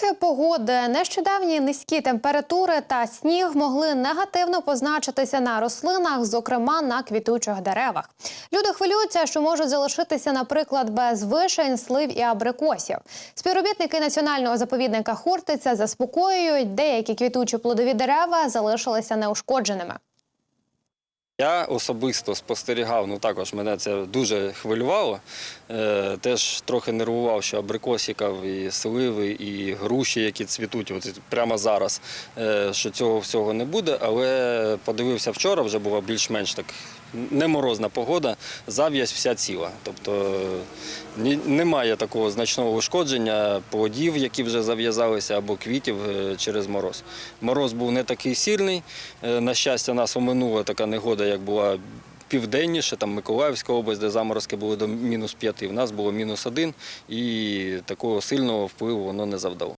Зміни погоди, нещодавні низькі температури та сніг могли негативно позначитися на рослинах, зокрема на квітучих деревах. Люди хвилюються, що можуть залишитися, наприклад, без вишень, слив і абрикосів. Співробітники національного заповідника Хортиця заспокоюють, деякі квітучі плодові дерева залишилися неушкодженими. Я особисто спостерігав, ну також мене це дуже хвилювало. Е, теж трохи нервував, що абрикосиків, і сливи, і груші, які цвітуть от прямо зараз, е, що цього всього не буде. Але подивився вчора, вже була більш-менш так неморозна погода, зав'язь вся ціла. Тобто немає такого значного ушкодження плодів, які вже зав'язалися, або квітів е, через мороз. Мороз був не такий сильний. Е, На щастя, нас оминула така негода, як була південніше, там Миколаївська область, де заморозки були до мінус п'яти. В нас було мінус один, і такого сильного впливу воно не завдало.